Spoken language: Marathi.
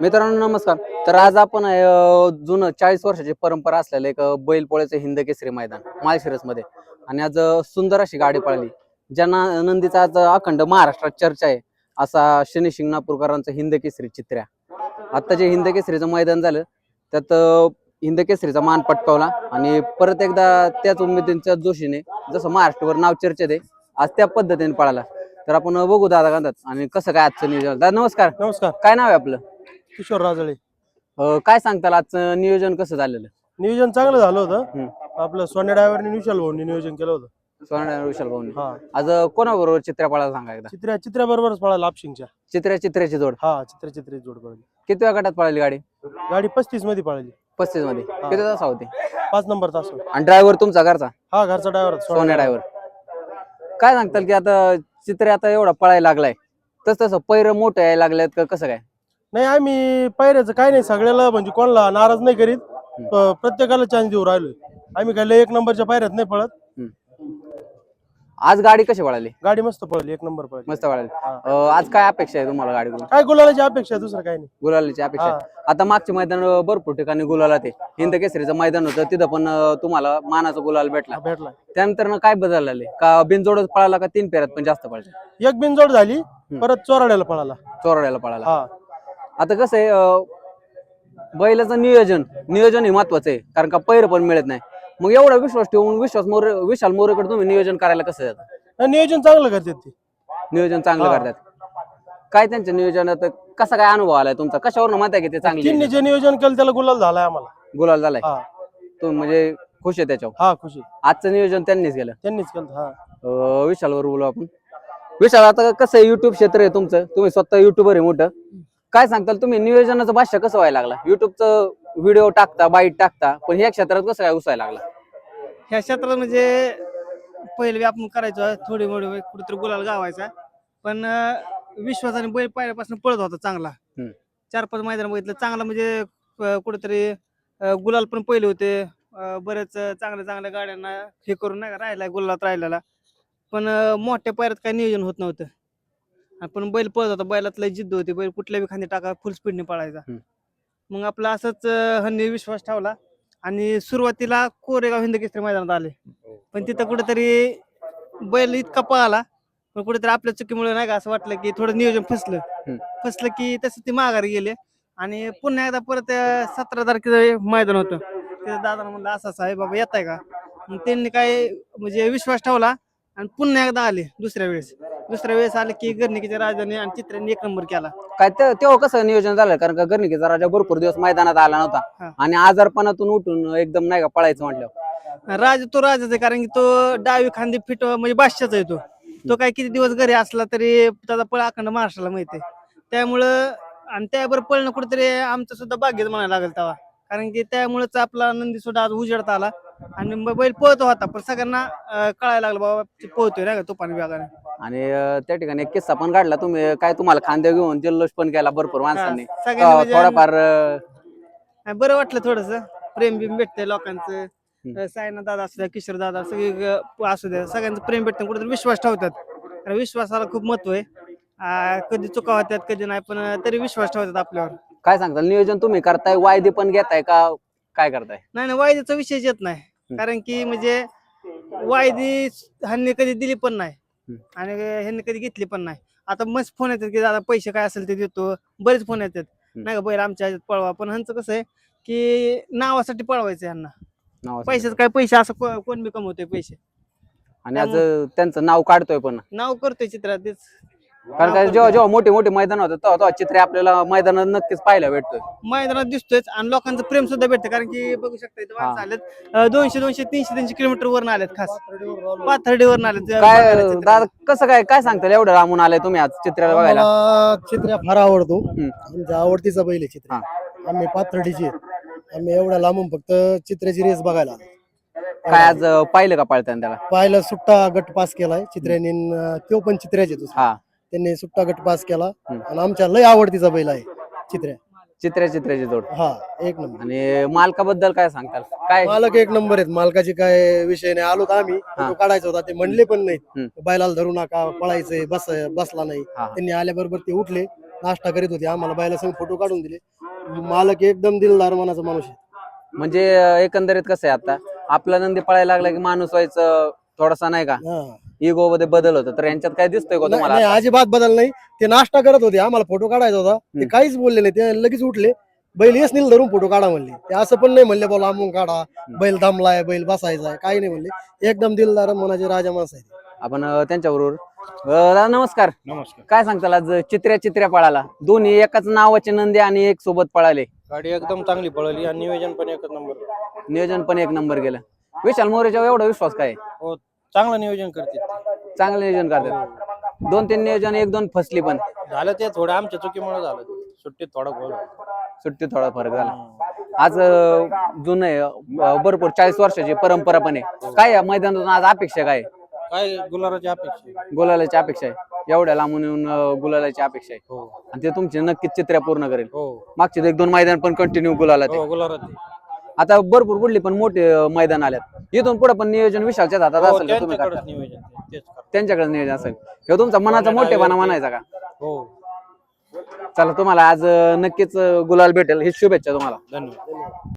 मित्रांनो नमस्कार. तर आज आपण आहे, जुनं चाळीस वर्षाची परंपरा असलेलं एक बैलपोळ्याचं हिंद केसरी मैदान माळशिरसमध्ये आणि आज सुंदर अशी गाडी पळाली. ज्यांना नंदीचा आज अखंड महाराष्ट्रात चर्चा आहे असा शनी शिंगणापूरकरांचं हिंद केसरी चित्र्या आता जे हिंद केसरीचं मैदान झालं त्यात हिंद केसरीचा मान पटकावला आणि परत एकदा त्याच उमेदींच्या जोशीने जसं महाराष्ट्रभर नाव चर्चेत आहे आज त्या पद्धतीने पळाला. तर आपण बघू दादा कांदात आणि कसं काय आजचं नियोजन. दादा नमस्कार. नमस्कार. काय नाव आहे आपलं? किशोर राजळे. अ, काय सांगताल? आजचं नियोजन कसं झालेलं? नियोजन चांगलं झालं होतं. आपलं सोन्या ड्रायव्हरने विशाल भाऊनी नियोजन केलं होतं. सोना विशाल भाऊनी. हा. आज अ, कोणाबरोबर सांगा एकदा? चित्र्या चित्र्या बरोबरच पळाला लापशिंगच्या चित्र्या चित्र्याची जोड. हा चित्रे जोड पळाली. किती वेळा गटात पळाली गाडी? गाडी पस्तीसमध्ये पळाली. पस्तीसमध्ये. किती तास होती? पाच नंबर तास आणि ड्रायव्हर तुमचा घरचा? हा घरचा ड्रायव्हर सोन्या ड्रायव्हर काय सांगताल की आता चित्र्या आता एवढा पळायला लागलाय. तस तसं पैर मोठं यायला लागल्यात का कसं काय? नाही आम्ही पायऱ्याचं काय नाही सगळ्याला म्हणजे कोणाला नाराज नाही करीत. प- प्रत्येकाला चान्स देऊ राहिलोय. आम्ही काय लय एक नंबरच्या पायऱ्यात नाही पळत. आज गाडी कशी पळाली? गाडी मस्त पळली एक नंबर पळली. मस्त पळाली. हा. अ, आज काय अपेक्षा आहे तुम्हाला गाडीकडून? काय गुलालाची अपेक्षा आहे, दुसरं काय नाही. गुलालाची अपेक्षा आहे. आता मागचे मैदान अ, भरपूर ठिकाणी गुलाला ते हिंद केसरीचं मैदान होतं तिथं पण अ, तुम्हाला मानाचा गुलाल भेटला. हा, भेटला. त्यानंतर ना काय बदलले का बिनजोडच पळाला का तीन फेऱ्यात पण जास्त पळाले? एक बिनजोड झाली परत चोराड्याला पळाला. चोरड्याला पळाला. हा. आता कसं आहे बैलाचं नियोजन नियोजन हे महत्वाचं आहे कारण का पैर पण मिळत नाही. मग एवढा विश्वास ठेवून विश्वास मोरे विशाल मोरेकडे तुम्ही नियोजन करायला कसं जातं? नियोजन चांगलं करतात ते. नियोजन चांगलं हा. करतात. काय त्यांच्या नियोजनात कसा काय अनुभव आलाय तुमचा? कशावरून माहिती आहे की ते चांगले जे नियोजन केलं त्याला गुलाल झालाय आम्हाला. गुलाल झालाय? हा. तुम्ही म्हणजे खुश आहे त्याच्यावर? हा खुशी आजचं नियोजन त्यांनीच केलं? त्यांनीच केलं हा. अं, विशालवर बोलू आपण. विशाल आता कसं आहे युट्यूब क्षेत्र आहे तुमचं. तुम्ही स्वतः युट्यूबर आहे मोठं. काय सांगताल तुम्ही नियोजनाचं भाष्य कसं व्हायला लागला? युट्यूबचं व्हिडिओ टाकता बाईट टाकता पण ह्या क्षेत्रात कसं काय घुसायला लागला? ह्या क्षेत्रात म्हणजे पहिले आपण करायचो थोडी मोडी कुठेतरी गुलाल गावायचा. पण अं, विश्वासाने बैल पहिल्यापासून पळत होता चांगला. हम्म. चार पाच मैदान बघितलं चांगला म्हणजे अं, कुठेतरी अं, गुलाल पण पहिले होते. अं, बरेच अं, चांगल्या चांगल्या गाड्यांना हे करून नाही का राहिला गुलालात राहिलेला. पण अं, मोठ्या पायऱ्यात काही नियोजन होत नव्हतं. पण बैल पळत होता बैलात लय जिद्द होती. बैल कुठल्या बी खांदी टाका फुल स्पीडने पळायचा. मग आपला असंच अं, ह्यांनी विश्वास ठेवला. आणि सुरुवातीला कोरेगाव हिंद केसरी मैदानात आले. पण तिथं कुठेतरी बैल इतका पळाला पण कुठेतरी आपल्या चुकीमुळे नाही का असं वाटलं की थोडं नियोजन फसलं. फसलं की तसं ते माघारी गेले. आणि पुन्हा एकदा परत सतरा तारखेचं मैदान होतं. तिथं दादा म्हणलं असं असं आहे बाबा येत आहे का? मग त्यांनी काय म्हणजे विश्वास ठेवला आणि पुन्हा एकदा आले दुसऱ्या वेळेस. दुसऱ्या वेळेस आले की गर्णिकीच्या राजाने आणि चित्रांनी एक नंबर केला. काय ते- तेव्हा कसं नियोजन झालं? कारण का गर्णिकेचा राजा भरपूर दिवस मैदानात आला हा. नव्हता आणि आजारपणातून उठून एकदम नाही का पळायचं म्हटलं. राज तो राजाच आहे कारण की तो डावी खांदी फिट म्हणजे बादशाचा आहे तो. तो काय किती दिवस घरी असला तरी त्याचा पळ अखंड महाराष्ट्राला माहिती आहे. त्यामुळं आणि त्याबरोबर पळणं कुठेतरी आमचं सुद्धा भाग्यच म्हणायला लागेल तेव्हा. कारण की त्यामुळेच आपला नंदी सुद्धा आज उजेडता आला. आणि मग बैल पळतो होता पण सगळ्यांना अं, कळायला लागलं बाबा ते पळतोय नाही का तुपानी वेगाने. आणि अं, त्या ठिकाणी एक किस्सा पण काढला तुम्ही. काय तुम्हाला खांदे घेऊन जल्लोष पण केला भरपूर माणसांनी. सगळ्यांनी अं, म्हणजे थोडाफार अं, बरं वाटलं थोडस. प्रेम बिम भेटतंय लोकांचं. अं, सायना दादा असू द्या किशोर दादा सगळे ग- असू द्या सगळ्यांचं प्रेम भेटतं कुठेतरी विश्वास ठेवतात. आणि विश्वासाला खूप महत्त्व आहे. कधी चुका होत्यात कधी नाही पण तरी विश्वास ठेवतात आपल्यावर. काय सांगता नियोजन तुम्ही करताय वायदे पण घेताय का काय करताय? नाही नाही वायद्याचा विषयच येत नाही. कारण की म्हणजे वायदी ह्यांनी कधी दिली पण नाही. आणि ह्यांनी कधी घेतली पण नाही. आता मस्त फोन येतात की दादा पैसे काय असेल ते देतो. बरेच फोन येतात. नाही का बैल आमच्या ह्याच्यात पळवा. पण ह्यांचं कसं आहे की नावासाठी पळवायचं ह्यांना नावासाठी. पैशाचं काय पैसे असं को- कोण बी कमवतोय पैसे. आणि आज त्यांचं नाव काढतोय पण. नाव करतोय चित्रात तेच. कारण का जेव्हा जेव्हा मोठे मोठे मैदान होतात तेव्हा तेव्हा चित्रे आपल्याला मैदानात नक्कीच पाहायला भेटतोय. मैदानात दिसतोयच आणि लोकांचं प्रेम सुद्धा भेटतं कारण की बघू शकता इथं माणसं आलेत. अं, दोनशे दोनशे तीनशे तीनशे किलोमीटर वरून आलेत खास. पाथर्डीवरून आलेत. काय बघायला चित्र. दादा कसं काय काय सांगताल एवढं लांबून आलाय तुम्ही आज चित्राला बघायला? मला चित्र्या फार आवडतो. हम्म. आमचा आवडतीचा बैल आहे चित्र्या आम्ही पाथर्डीचे आम्ही एवढ्या लांबून फक्त चित्र्याची रेस बघायला आलो. काय आज अं, पाहिलं का पळताना त्याला? पाहिलं सुट्टा गट पास केलाय. चित्र्याने तो पण चित्र्याचे हा. त्यांनी सुट्टा गट पास केला. आणि आमच्या लय आवडतीचा बैल आहे चित्र्या चित्र्या चित्र्याची जोड. हा एक नंबर. आणि मालकाबद्दल काय सांगताल? काय? मालक एक नंबर आहेत. मालकाची काय विषय नाही. आलो तर आम्ही? काढायचा होता. ते म्हणले पण हम्म. नाहीत बैलाला धरू नका पळायचंय बस बसला नाही. हा. त्यांनी आल्याबरोबर ते उठले. नाश्ता करीत होते. आम्हाला संग फोटो काढून दिले. मालक एकदम दिलदार मनाचा माणूस आहे. म्हणजे अं, एकंदरीत कसं आहे आता? आपला नंदी पळायला लागला की माणूस व्हायचं थोडासा नाही का? हा. इगो मध्ये बदल होतो. तर यांच्यात काय दिसतोय का नाही तुम्हाला नाही, आता? अजिबात बदल नाही. ते नाश्ता करत होते आम्हाला फोटो काढायचा होता. ते हम्म. काहीच बोलले नाही. ते लगेच उठले. बैल येस नील धरून फोटो काढा म्हणले. ते असं पण नाही म्हणले बोला आमून काढा. बैल दमलाय बैल बसायचा आहे काही नाही म्हणले. एकदम दिलदार मनाचे राजा माणसं आहे आपण अं, त्यांच्याबरोबर अं, दादा नमस्कार. नमस्कार. काय सांगताल आज चित्र्या चित्र्या पळाला? दोन्ही एकाच नावाचे नंदी आणि एक सोबत पळाले. गाडी एकदम चांगली पळली आणि नियोजन पण एकच नंबर नियोजन पण एक नंबर गेलं विशाल मोरेच्या एवढा विश्वास काय? आहे? हो चांगलं नियोजन करते चांगलं नियोजन करतात. दोन तीन नियोजन एक दोन फसली पण. झालं ते थोडं आमच्या चुकीमुळे झालं. सुट्टीत थोडा गोल सुट्टी थोडा फरक झाला. आज अं, जुनं आहे अं, भरपूर चाळीस वर्षाची परंपरा पण आहे. काय या मैदानातून आज अपेक्षा काय? आहे? काय गुलाराची अपेक्षा आहे? गुलालाची अपेक्षा आहे. एवढ्या लांबून येऊन अं, गुलालाची अपेक्षा आहे. हो. आणि ते तुमची नक्कीच चित्र्या पूर्ण करेल. हो. मागचे एक दोन मैदान पण कंटिन्यू गुलाला ते हो गुलाराची आता भरपूर पुढली पण मोठे मैदान आल्यात. इथून पुढे पण नियोजन विशालच्याच हातात हो असेल का तुम्ही त्यांच्याकडेच? नियोजन तेच. त्यांच्याकडे नियोजन असेल. हे तुमचा मनाचा मोठेपणा म्हणायचा का? हो. चला तुम्हाला आज अं, नक्कीच अं, गुलाल भेटेल. ही शुभेच्छा तुम्हाला. धन्यवाद.